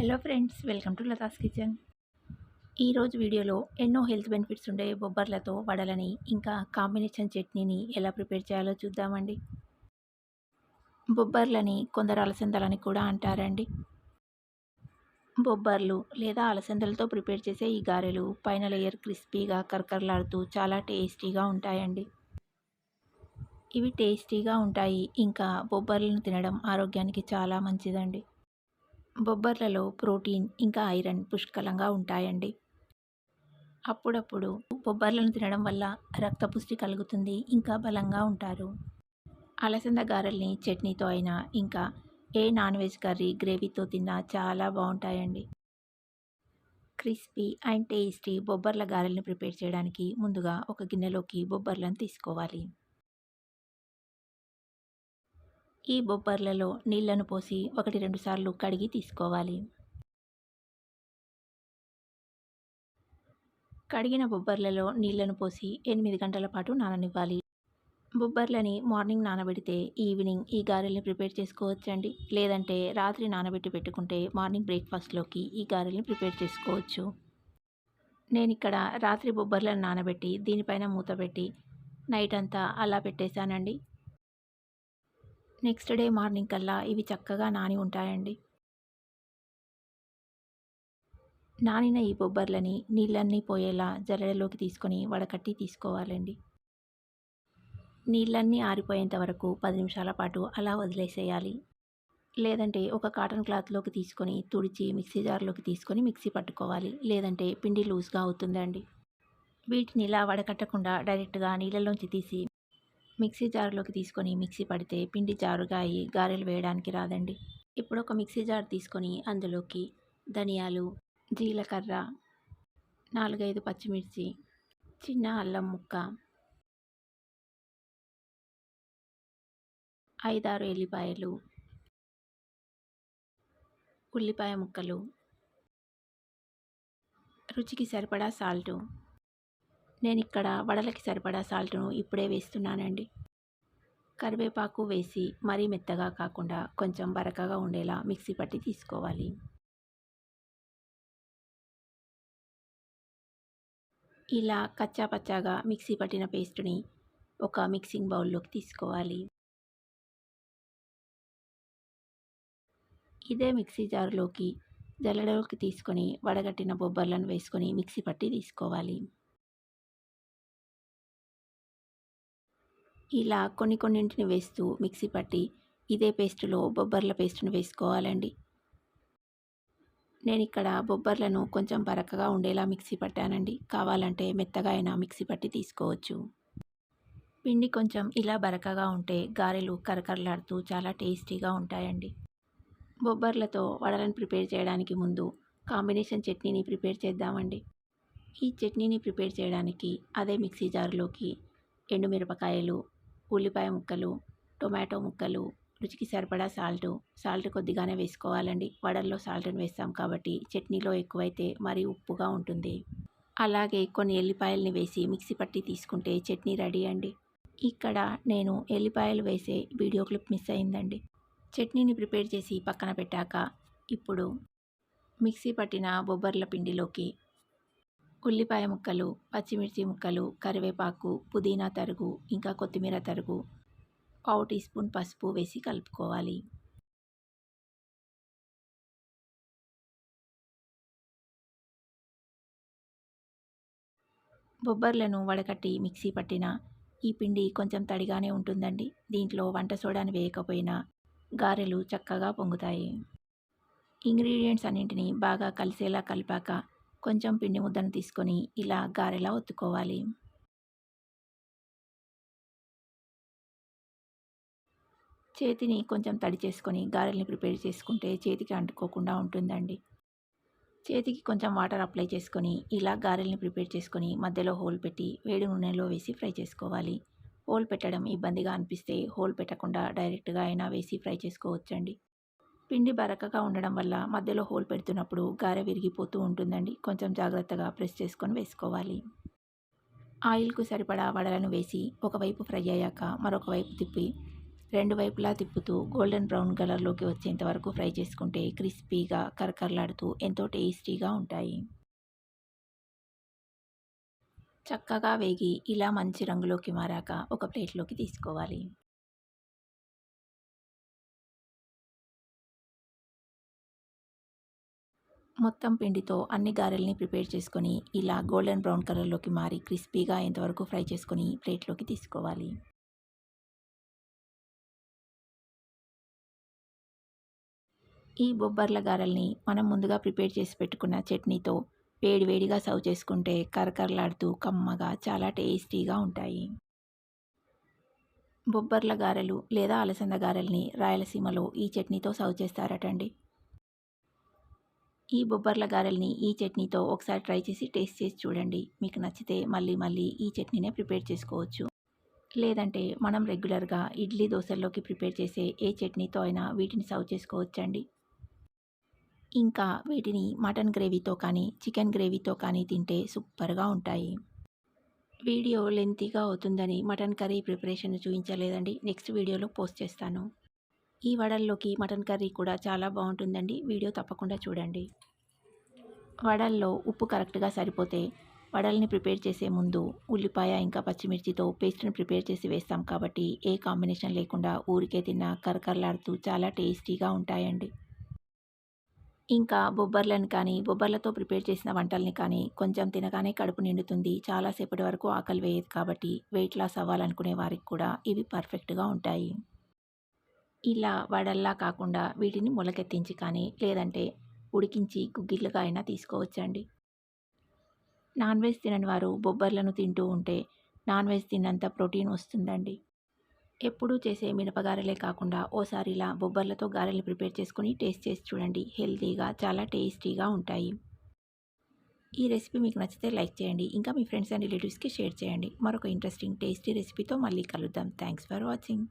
Hello friends welcome to Latha's kitchen. ఈరోజు వీడియోలో ఎన్నో హెల్త్ బెనిఫిట్స్ ఉండే బొబ్బర్లతో వడలని ఇంకా కాంబినేషన్ చట్నీని ఎలా ప్రిపేర్ చేయాలో చూద్దామండి. బొబ్బర్లని కొందరు అలసందలని కూడా అంటారండి. బొబ్బర్లు లేదా అలసందలతో ప్రిపేర్ చేసే ఈ గారెలు పైన లేయర్ క్రిస్పీగా కరకరలాడుతూ చాలా టేస్టీగా ఉంటాయండి. ఇవి టేస్టీగా ఉంటాయి ఇంకా బొబ్బర్లను తినడం ఆరోగ్యానికి చాలా మంచిదండి. బొబ్బర్లలో ప్రోటీన్ ఇంకా ఐరన్ పుష్కలంగా ఉంటాయండి. అప్పుడప్పుడు బొబ్బర్లను తినడం వల్ల రక్తపుష్టి కలుగుతుంది ఇంకా బలంగా ఉంటారు. అలసంద గారెల్ని చట్నీతో అయినా ఇంకా ఏ నాన్ వెజ్ కర్రీ గ్రేవీతో తిన్నా చాలా బాగుంటాయండి. క్రిస్పీ అండ్ టేస్టీ బొబ్బర్ల గారెల్ని ప్రిపేర్ చేయడానికి ముందుగా ఒక గిన్నెలోకి బొబ్బర్లను తీసుకోవాలి. ఈ బొబ్బర్లలో నీళ్ళను పోసి ఒకటి రెండు సార్లు కడిగి తీసుకోవాలి. కడిగిన బొబ్బర్లలో నీళ్ళను పోసి ఎనిమిది గంటల పాటు నాననివ్వాలి. బొబ్బర్లని మార్నింగ్ నానబెడితే ఈవినింగ్ ఈ గారెల్ని ప్రిపేర్ చేసుకోవచ్చండి. లేదంటే రాత్రి నానబెట్టి పెట్టుకుంటే మార్నింగ్ బ్రేక్ఫాస్ట్లోకి ఈ గారెల్ని ప్రిపేర్ చేసుకోవచ్చు. నేను ఇక్కడ రాత్రి బొబ్బర్లను నానబెట్టి దీనిపైన మూత పెట్టి నైట్ అంతా అలా పెట్టేశానండి. నెక్స్ట్ డే మార్నింగ్ కల్లా ఇవి చక్కగా నాని ఉంటాయండి. నానిన ఈ బొబ్బర్లని నీళ్ళన్నీ పోయేలా జల్లెడలోకి తీసుకొని వడకట్టి తీసుకోవాలండి. నీళ్ళన్నీ ఆరిపోయేంత వరకు పది నిమిషాల పాటు అలా వదిలేసేయాలి. లేదంటే ఒక కాటన్ క్లాత్లోకి తీసుకొని తుడిచి మిక్సీ జార్లోకి తీసుకొని మిక్సీ పట్టుకోవాలి. లేదంటే పిండి లూజ్గా అవుతుందండి. వీటిని ఇలా వడకట్టకుండా డైరెక్ట్గా నీళ్ళలోంచి తీసి మిక్సీ జార్లోకి తీసుకొని మిక్సీ పడితే పిండి జారుగా అయ్యి గారెలు వేయడానికి రాదండి. ఇప్పుడు ఒక మిక్సీ జార్ తీసుకొని అందులోకి ధనియాలు జీలకర్ర నాలుగైదు పచ్చిమిర్చి చిన్న అల్లం ముక్క ఐదారు ఎల్లిపాయలు ఉల్లిపాయ ముక్కలు రుచికి సరిపడా సాల్టు నేను ఇక్కడ వడలకి సరిపడా సాల్ట్ను ఇప్పుడే వేస్తున్నానండి. కరివేపాకు వేసి మరీ మెత్తగా కాకుండా కొంచెం బరకగా ఉండేలా మిక్సీ పట్టి తీసుకోవాలి. ఇలా కచ్చా పచ్చాగా మిక్సీ పట్టిన పేస్ట్ని ఒక మిక్సింగ్ బౌల్లోకి తీసుకోవాలి. ఇదే మిక్సీ జారులోకి జల్లెడలోకి తీసుకొని వడగట్టిన బొబ్బర్లను వేసుకొని మిక్సీ పట్టి తీసుకోవాలి. ఇలా కొన్ని కొన్నింటిని వేస్తూ మిక్సీ పట్టి ఇదే పేస్టులో బొబ్బర్ల పేస్టును వేసుకోవాలండి. నేను ఇక్కడ బొబ్బర్లను కొంచెం బరకగా ఉండేలా మిక్సీ పట్టానండి. కావాలంటే మెత్తగా అయినా మిక్సీ పట్టి తీసుకోవచ్చు. పిండి కొంచెం ఇలా బరకగా ఉంటే గారెలు కరకరలాడుతూ చాలా టేస్టీగా ఉంటాయండి. బొబ్బర్లతో వడలను ప్రిపేర్ చేయడానికి ముందు కాంబినేషన్ చట్నీని ప్రిపేర్ చేద్దామండి. ఈ చట్నీని ప్రిపేర్ చేయడానికి అదే మిక్సీ జారులోకి ఎండుమిరపకాయలు ఉల్లిపాయ ముక్కలు టొమాటో ముక్కలు రుచికి సరిపడా సాల్ట్ సాల్ట్ కొద్దిగానే వేసుకోవాలండి. వడల్లో సాల్ట్ని వేస్తాం కాబట్టి చట్నీలో ఎక్కువైతే మరీ ఉప్పుగా ఉంటుంది. అలాగే కొన్ని ఎల్లిపాయలని వేసి మిక్సీ పట్టి తీసుకుంటే చట్నీ రెడీ అండి. ఇక్కడ నేను ఎల్లిపాయలు వేసే వీడియో క్లిప్ మిస్ అయిందండి. చట్నీని ప్రిపేర్ చేసి పక్కన పెట్టాక ఇప్పుడు మిక్సీ పట్టిన బొబ్బర్ల పిండిలోకి ఉల్లిపాయ ముక్కలు పచ్చిమిర్చి ముక్కలు కరివేపాకు పుదీనా తరుగు ఇంకా కొత్తిమీర తరుగు పావు టీ స్పూన్ పసుపు వేసి కలుపుకోవాలి. బొబ్బర్లను వడకట్టి మిక్సీ పట్టిన ఈ పిండి కొంచెం తడిగానే ఉంటుందండి. దీంట్లో వంట సోడాని వేయకపోయినా గారెలు చక్కగా పొంగుతాయి. ఇంగ్రీడియంట్స్ అన్నింటినీ బాగా కలిసేలా కలిపాక కొంచెం పిండి ముద్దను తీసుకొని ఇలా గారెలా ఒత్తుకోవాలి. చేతిని కొంచెం తడి చేసుకొని గారెల్ని ప్రిపేర్ చేసుకుంటే చేతికి అంటుకోకుండా ఉంటుందండి. చేతికి కొంచెం వాటర్ అప్లై చేసుకొని ఇలా గారెల్ని ప్రిపేర్ చేసుకొని మధ్యలో హోల్ పెట్టి వేడి నూనెలో వేసి ఫ్రై చేసుకోవాలి. హోల్ పెట్టడం ఇబ్బందిగా అనిపిస్తే హోల్ పెట్టకుండా డైరెక్ట్గా అయినా వేసి ఫ్రై చేసుకోవచ్చండి. పిండి బరకగా ఉండడం వల్ల మధ్యలో హోల్ పెడుతున్నప్పుడు గారె విరిగిపోతూ ఉంటుందండి. కొంచెం జాగ్రత్తగా ప్రెస్ చేసుకొని వేసుకోవాలి. ఆయిల్కు సరిపడా వడలను వేసి ఒకవైపు ఫ్రై అయ్యాక మరొక వైపు తిప్పి రెండు వైపులా తిప్పుతూ గోల్డెన్ బ్రౌన్ కలర్లోకి వచ్చేంత వరకు ఫ్రై చేసుకుంటే క్రిస్పీగా కరకరలాడుతూ ఎంతో టేస్టీగా ఉంటాయి. చక్కగా వేగి ఇలా మంచి రంగులోకి మారాక ఒక ప్లేట్లోకి తీసుకోవాలి. మొత్తం పిండితో అన్ని గారెల్ని ప్రిపేర్ చేసుకొని ఇలా గోల్డెన్ బ్రౌన్ కలర్లోకి మారి క్రిస్పీగా ఎంతవరకు ఫ్రై చేసుకొని ప్లేట్లోకి తీసుకోవాలి. ఈ బొబ్బర్ల గారెల్ని మనం ముందుగా ప్రిపేర్ చేసి పెట్టుకున్న చట్నీతో వేడి వేడిగా సర్వ్ చేసుకుంటే కరకరలాడుతూ కమ్మగా చాలా టేస్టీగా ఉంటాయి. బొబ్బర్ల గారెలు లేదా అలసంద గారెల్ని రాయలసీమలో ఈ చట్నీతో సర్వ్ చేస్తారటండి. ఈ బొబ్బర్ల గారెల్ని ఈ చట్నీతో ఒకసారి ట్రై చేసి టేస్ట్ చేసి చూడండి. మీకు నచ్చితే మళ్ళీ మళ్ళీ ఈ చట్నీనే ప్రిపేర్ చేసుకోవచ్చు. లేదంటే మనం రెగ్యులర్గా ఇడ్లీ దోశల్లోకి ప్రిపేర్ చేసే ఏ చట్నీతో అయినా వీటిని సర్వ్ చేసుకోవచ్చండి. ఇంకా వీటిని మటన్ గ్రేవీతో కానీ చికెన్ గ్రేవీతో కానీ తింటే సూపర్గా ఉంటాయి. వీడియో లెంతీగా అవుతుందని మటన్ కర్రీ ప్రిపరేషన్ చూపించలేదండి. నెక్స్ట్ వీడియోలో పోస్ట్ చేస్తాను. ఈ వడల్లోకి మటన్ కర్రీ కూడా చాలా బాగుంటుందండి. వీడియో తప్పకుండా చూడండి. వడల్లో ఉప్పు కరెక్ట్గా సరిపోతే వడల్ని ప్రిపేర్ చేసే ముందు ఉల్లిపాయ ఇంకా పచ్చిమిర్చితో పేస్ట్ని ప్రిపేర్ చేసి వేస్తాం కాబట్టి ఏ కాంబినేషన్ లేకుండా ఊరికే తిన్న కరకరలాడుతూ చాలా టేస్టీగా ఉంటాయండి. ఇంకా బొబ్బర్లను కానీ బొబ్బర్లతో ప్రిపేర్ చేసిన వంటల్ని కానీ కొంచెం తినగానే కడుపు నిండుతుంది. చాలాసేపటి వరకు ఆకలి వేయదు కాబట్టి వెయిట్ లాస్ అవ్వాలనుకునే వారికి కూడా ఇవి పర్ఫెక్ట్గా ఉంటాయి. ఇలా వడల్లా కాకుండా వీటిని మొలకెత్తించి కానీ లేదంటే ఉడికించి గుగ్గిళ్ళుగా అయినా తీసుకోవచ్చండి. నాన్ వెజ్ తినని వారు బొబ్బర్లను తింటూ ఉంటే నాన్ వెజ్ తిన్నంత ప్రోటీన్ వస్తుందండి. ఎప్పుడూ చేసే మినపగారెలే కాకుండా ఓసారి ఇలా బొబ్బర్లతో గారెలు ప్రిపేర్ చేసుకొని టేస్ట్ చేసి చూడండి. హెల్తీగా చాలా టేస్టీగా ఉంటాయి. ఈ రెసిపీ మీకు నచ్చితే లైక్ చేయండి. ఇంకా మీ ఫ్రెండ్స్ అండ్ రిలేటివ్స్కి షేర్ చేయండి. మరొక ఇంట్రెస్టింగ్ టేస్టీ రెసిపీతో మళ్ళీ కలుద్దాం. Thanks for watching.